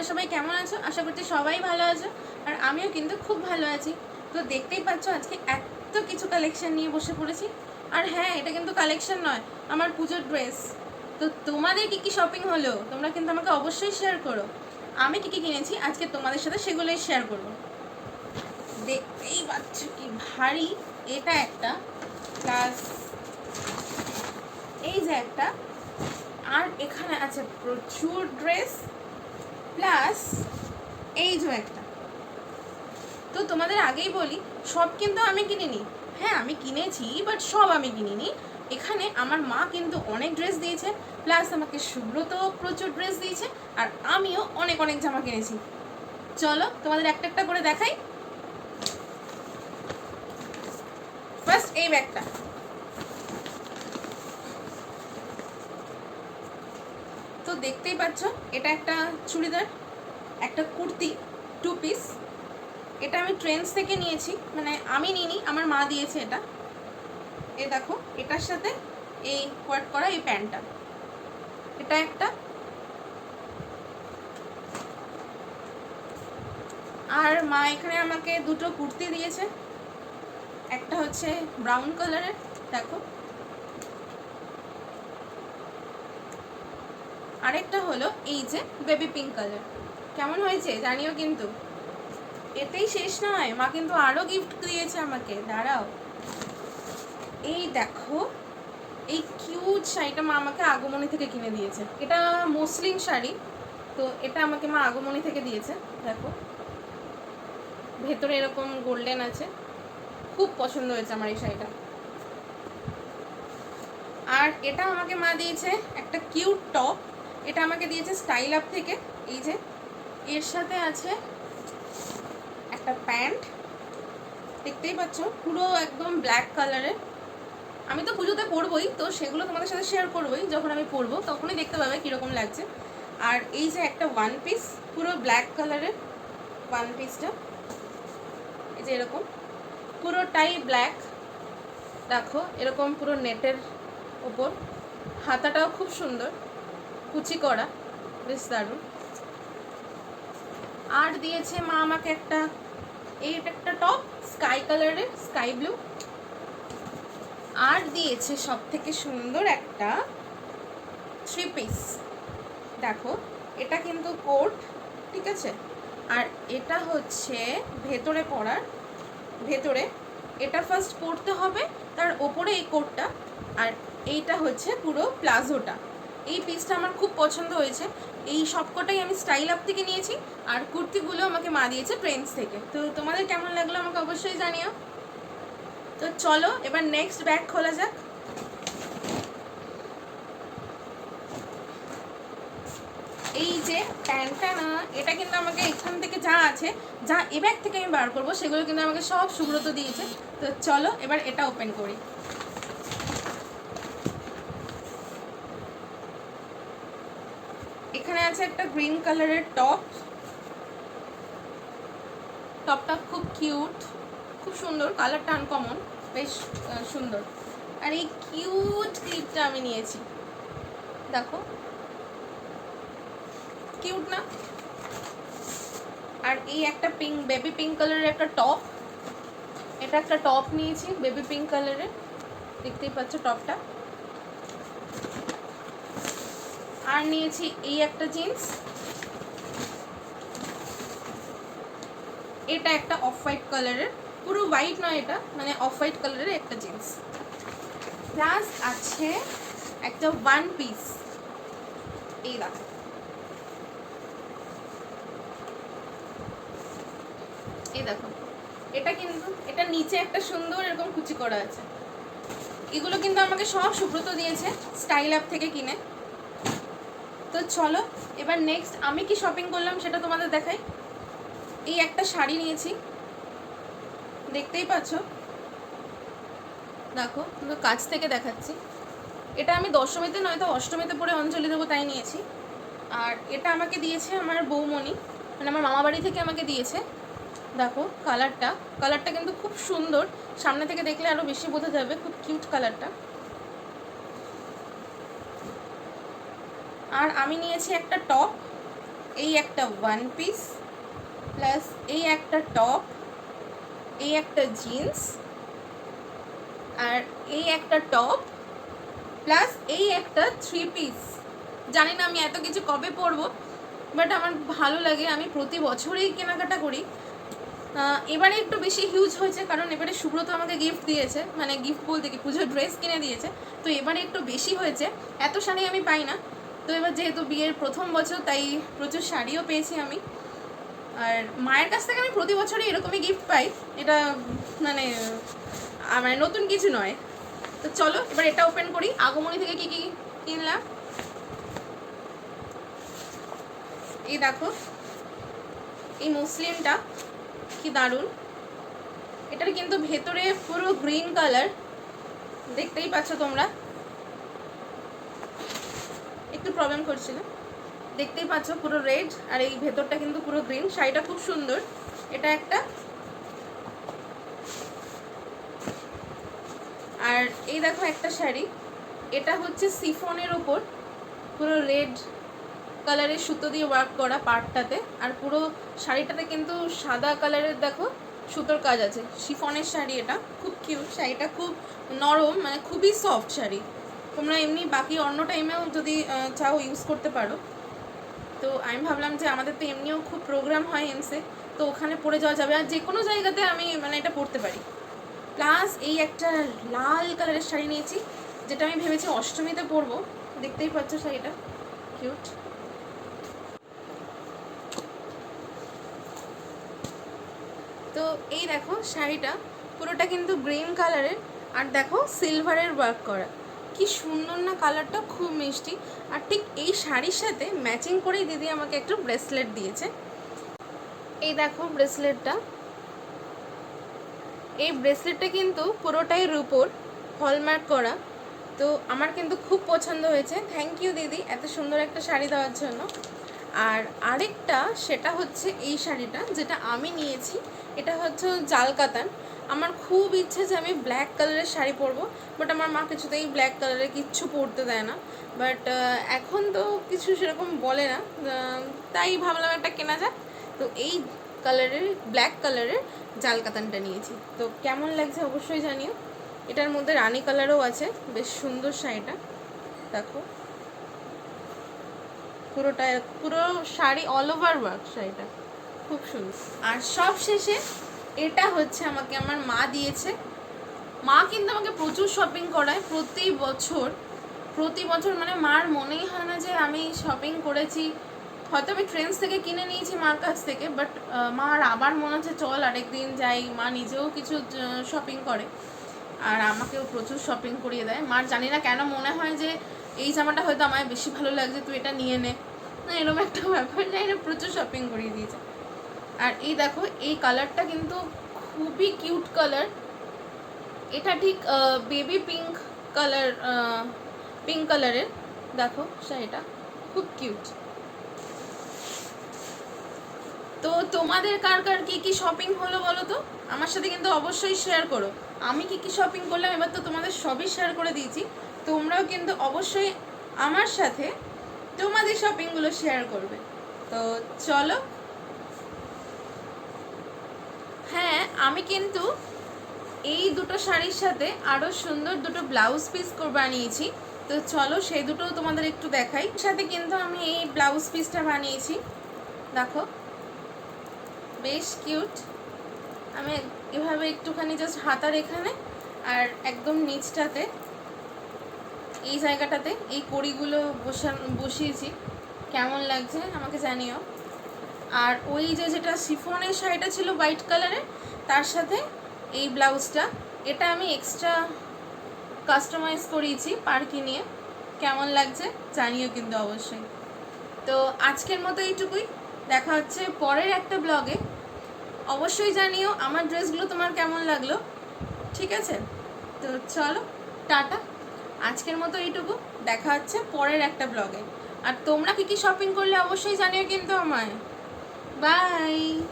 তোমরা সবাই কেমন আছো? আশা করছি সবাই ভালো আছো, আর আমিও কিন্তু খুব ভালো আছি। তো দেখতেই পাচ্ছ আজকে এত কিছু কালেকশন নিয়ে বসে পড়েছি। আর হ্যাঁ এটা কিন্তু কালেকশন নয়, আমার পুজোর ড্রেস তো তোমাদের কী কী শপিং হলো? তোমরা কিন্তু আমাকে অবশ্যই শেয়ার করো। আমি কী কী কিনেছি? আজকে তোমাদের সাথে সেগুলোই শেয়ার করব। দেখতেই পাচ্ছ কি ভারী এটা একটা প্লাস এই যে একটা। আর এখানে আছে প্রচুর ড্রেস প্লাস এই যে একটা। তো তোমাদের আগেই বলি, সব কিন্তু আমি কিনিনি। হ্যাঁ আমি কিনেছি বাট সব আমি কিনিনি। এখানে আমার মা কিন্তু অনেক ড্রেস দিয়েছে প্লাস আমাকে সুব্রত প্রচুর ড্রেস দিয়েছে, আর আমিও অনেক অনেক জামা কিনেছি। চলো, তোমাদের একটা একটা করে দেখাই। ফার্স্ট এই ব্যাগটা। তো দেখতেই পাচ্ছ, এটা একটা চুড়িদার, একটা কুর্তি টু পিস এটা আমি ট্রেন্ডস থেকে নিয়েছি মানে আমি নিইনি, আমার মা দিয়েছে এটা। এ দেখো, এটার সাথে এই কোয়াট করা এই প্যান্টটা। এটা একটা। আর মা এখানে আমাকে দুটো কুর্তি দিয়েছে। একটা হচ্ছে ব্রাউন কালারের দেখো। আরেকটা হলো এই যে বেবি পিঙ্ক কালার কেমন হয়েছে? জানিও কিন্তু। এতেই শেষ নয়। মা কিন্তু আরও গিফট দিয়েছে আমাকে। দাঁড়াও। এই দেখো, এই কিউট শাড়িটা মা আমাকে আগমনী থেকে কিনে দিয়েছে। এটা মসলিন শাড়ি, তো এটা আমাকে মা আগমনী থেকে দিয়েছে। দেখো। ভেতরে এরকম গোল্ডেন আছে। খুব পছন্দ হয়েছে আমার এই শাড়িটা। আর এটা আমাকে মা দিয়েছে একটা কিউট টপ এটা আমাকে দিয়েছে স্টাইল আপ থেকে। এই যে, এর সাথে আছে একটা প্যান্ট। দেখতেই পাচ্ছ, পুরো একদম ব্ল্যাক কালারের আমি তো পুজোতে পরবই, তো সেগুলো তোমাদের সাথে শেয়ার করবোই। যখন আমি পরবো, তখনই দেখতে পাবে কীরকম লাগছে। আর এই যে একটা ওয়ান পিস পুরো ব্ল্যাক কালারের ওয়ান পিসটা এই যে এরকম। পুরোটাই ব্ল্যাক দেখো, এরকম পুরো নেটের ওপর। হাতাটাও খুব সুন্দর। কুচি করা, বেশ দারুণ। আর দিয়েছে মা আমাকে একটা, এই একটা টপ স্কাই কালারের স্কাই ব্লু আর দিয়েছে সব থেকে সুন্দর একটা থ্রি পিস দেখো, এটা কিন্তু কোট ঠিক আছে? আর এটা হচ্ছে ভেতরে পরার, ভেতরে। এটা ফার্স্ট পরতে হবে, তার ওপরে এই কোটটা আর এইটা হচ্ছে পুরো প্লাজোটা। এই পিসটা আমার খুব পছন্দ হয়েছে। এই সবকটাই আমি স্টাইল আপ থেকে নিয়েছি আর কুর্তিগুলো আমাকে মা দিয়েছে ট্রেন্ডস থেকে। তো তোমাদের কেমন লাগল আমাকে অবশ্যই জানিও। তো চলো, এবার নেক্সট ব্যাগ খোলা যাক। এই যে প্যান্টটা না, এটা কিন্তু আমাকে এখান থেকে যা আছে, যা এ ব্যাগ থেকে আমি বার করব, সেগুলো কিন্তু আমাকে সব সুব্রত দিয়েছে। তো চলো, এবার এটা ওপেন করি এখানে আছে একটা গ্রিন কালারের টপ। টপটা খুব কিউট, খুব সুন্দর, কালারটা আনকমন বেশ সুন্দর। আর এই কিউট ক্লিপটা আমি নিয়েছি। দেখো। কিউট না? আর এই একটা পিঙ্ক বেবি পিঙ্ক কালারের একটা টপ এটা একটা টপ নিয়েছি বেবি পিঙ্ক কালারের দেখতেই পাচ্ছ টপটা। আর নিয়েছি এই একটা জিন্স। এটা একটা অফ হোয়াইট কালারের পুরো হোয়াইট নয় এটা মানে অফ হোয়াইট কালারের একটা জিন্স। প্লাস আছে একটা ওয়ান পিস এই দেখো। এই দেখো। এটা কিন্তু, এটা নিচে একটা সুন্দর এরকম কুচি করা আছে। এগুলো কিন্তু আমাকে সব সুব্রত দিয়েছে স্টাইল অ্যাপ থেকে কিনে। চলো, এবার নেক্সট আমি কি শপিং করলাম সেটা তোমাদের দেখাই। এই একটা শাড়ি নিয়েছি। দেখতেই পাচ্ছ? দেখো কাছ থেকে দেখাচ্ছি। এটা আমি দশমীতে, নয়তো অষ্টমীতে পরে অঞ্জলি দেবো তাই নিয়েছি। আর এটা আমাকে দিয়েছে আমার বৌমণি মানে আমার মামা বাড়ি থেকে আমাকে দিয়েছে। দেখো কালারটা কালারটা কিন্তু খুব সুন্দর। সামনে থেকে দেখলে আরও বেশি বোঝা যাবে, খুব কিউট কালারটা আর আমি নিয়েছি একটা টপ, এই একটা ওয়ান পিস প্লাস এই একটা টপ এই একটা জিন্স আর এই একটা টপ প্লাস এই একটা থ্রি পিস জানি না আমি এত কিছু কবে পরবো বাট আমার ভালো লাগে, আমি প্রতি বছরেই কেনাকাটা করি। এবারে একটু বেশি হিউজ হয়েছে, কারণ এবারে সুব্রত আমাকে গিফট দিয়েছে মানে গিফট বলতে কি, পুজোর ড্রেস কিনে দিয়েছে, তো এবারে একটু বেশি হয়েছে, এত শাড়ি আমি পাই না। তো এবার যেহেতু বিয়ের প্রথম বছর তাই প্রচুর শাড়িও পেয়েছি আমি। আর মায়ের কাছ থেকে আমি প্রতি বছরই এরকমই গিফট পাই। এটা মানে আহ, মানে নতুন কিছু নয়। তো চলো এবার এটা ওপেন করি। আগমনী থেকে কি কি কিনলাম? এই দেখো এই মুসলিমটা কি দারুণ। এটার কিন্তু ভেতরে পুরো গ্রিন কালার দেখতেই পাচ্ছ তোমরা। একটু প্রবলেম করছিল। দেখতেই পাচ্ছ পুরো রেড আর এই ভেতরটা কিন্তু পুরো গ্রিন শাড়িটা খুব সুন্দর। এটা একটা। আর এই দেখো একটা শাড়ি। এটা হচ্ছে সিফনের ওপর। পুরো রেড কালারের সুতো দিয়ে ওয়ার্ক করা পার্টটাতে আর পুরো শাড়িটাতে কিন্তু সাদা কালারের দেখো সুতোর কাজ আছে। শিফনের শাড়ি এটা। খুব কিউট শাড়িটা খুব নরম মানে খুবই সফট শাড়ি। তোমরা এমনি বাকি অন্য টাইমেও যদি চাও ইউজ করতে পারো। তো আমি ভাবলাম যে আমাদের তো এমনিও খুব প্রোগ্রাম হয় এমসে তো ওখানে পরে যাওয়া যাবে। আর যে কোনো জায়গাতে আমি মানে এটা পরতে পারি। প্লাস এই একটা লাল কালারের শাড়ি নিয়েছি, যেটা আমি ভেবেছি অষ্টমীতে পরবো। দেখতেই পাচ্ছ শাড়িটা। কিউট তো এই দেখো শাড়িটা, পুরোটা কিন্তু গ্রিন কালারের আর দেখো সিলভারের ওয়ার্ক করা। কি সুন্দর না কালারটা খুব মিষ্টি। আর ঠিক এই শাড়ির সাথে ম্যাচিং করেই দিদি আমাকে একটু ব্রেসলেট দিয়েছে। এই দেখো ব্রেসলেটটা এই ব্রেসলেটটা কিন্তু পুরোটাই রুপোর হলমার্ক করা। তো আমার কিন্তু খুব পছন্দ হয়েছে। থ্যাংক ইউ দিদি এত সুন্দর একটা শাড়ি দেওয়ার জন্য। আর আরেকটা, সেটা হচ্ছে এই শাড়িটা, যেটা আমি নিয়েছি। এটা হচ্ছে জাল কাতান আমার খুব ইচ্ছে যে আমি ব্ল্যাক কালারের শাড়ি পরবো বাট আমার মা কিছুতেই ব্ল্যাক কালারের কিচ্ছু পরতে দেয় না। বাট এখন তো কিছু সেরকম বলে না তাই ভাবলাম একটা কেনা যাক। তো এই কালারের ব্ল্যাক কালারের জাল কাতানটা নিয়েছি। তো কেমন লাগছে অবশ্যই জানিও। এটার মধ্যে রানি কালারও আছে, বেশ সুন্দর শাড়িটা। দেখো। পুরোটা, পুরো শাড়ি অল ওভার ওয়ার্ক শাড়িটা। খুব সুন্দর। আর সব শেষে এটা হচ্ছে আমাকে আমার মা দিয়েছে। মা কিন্তু আমাকে প্রচুর শপিং করায় প্রতি বছর। প্রতি বছর মানে মার মনেই হয় না যে আমি শপিং করেছি। হয়তো আমি ট্রেন্ডস থেকে কিনে নিয়েছি মার কাছ থেকে বাট মার আবার মনে হচ্ছে, চল আরেকদিন যাই। মা নিজেও কিছু শপিং করে। আর আমাকেও প্রচুর শপিং করিয়ে দেয়। মার জানি না কেন মনে হয় যে, এই জামাটা হয়তো আমায় বেশি ভালো লাগছে, তুই এটা নিয়ে নে। না, এরকম একটা ব্যাপার জানি না প্রচুর শপিং করিয়ে দিয়েছে। আর এই দেখো, এই কালারটা কিন্তু খুবই কিউট কালার এটা ঠিক বেবি পিঙ্ক কালার পিঙ্ক কালারের দেখো শাড়িটা খুব কিউট তো তোমাদের কার কার কি কি শপিং হলো বলো তো? আমার সাথে কিন্তু অবশ্যই শেয়ার করো। আমি কি কি শপিং করলাম, এবার তো তোমাদের সবই শেয়ার করে দিয়েছি। তোমরাও কিন্তু অবশ্যই আমার সাথে তোমাদের শপিংগুলো শেয়ার করবে। তো চলো হ্যাঁ আমি কিন্তু এই দুটো শাড়ির সাথে আরও সুন্দর দুটো ব্লাউজ পিস বানিয়েছি। তো চলো সেই দুটোও তোমাদের একটু দেখাই। সাথে কিন্তু আমি এই ব্লাউজ পিসটা বানিয়েছি। দেখো, বেশ কিউট আমি এভাবে একটুখানি জাস্ট হাতার এখানে আর একদম নিচটাতে এই জায়গাটাতে এই কড়িগুলো বসা বসিয়েছি। কেমন লাগছে আমাকে জানিও। আর ওই যে যেটা শিফনের শাড়িটা ছিল হোয়াইট কালারের, তার সাথে এই ব্লাউজটা, এটা আমি এক্সট্রা কাস্টমাইজ করিয়েছি পার্কি নিয়ে। কেমন লাগছে জানিও কিন্তু অবশ্যই। তো আজকের মতো এইটুকুই। দেখা হচ্ছে পরের একটা ব্লগে। অবশ্যই জানিও আমার ড্রেসগুলো তোমার কেমন লাগল। ঠিক আছে? তো চলো, টাটা। আজকের মতো এইটুকু। দেখা হচ্ছে পরের একটা ব্লগে। আর তোমরা কি কি শপিং করলে অবশ্যই জানিও কিন্তু আমায়। Bye!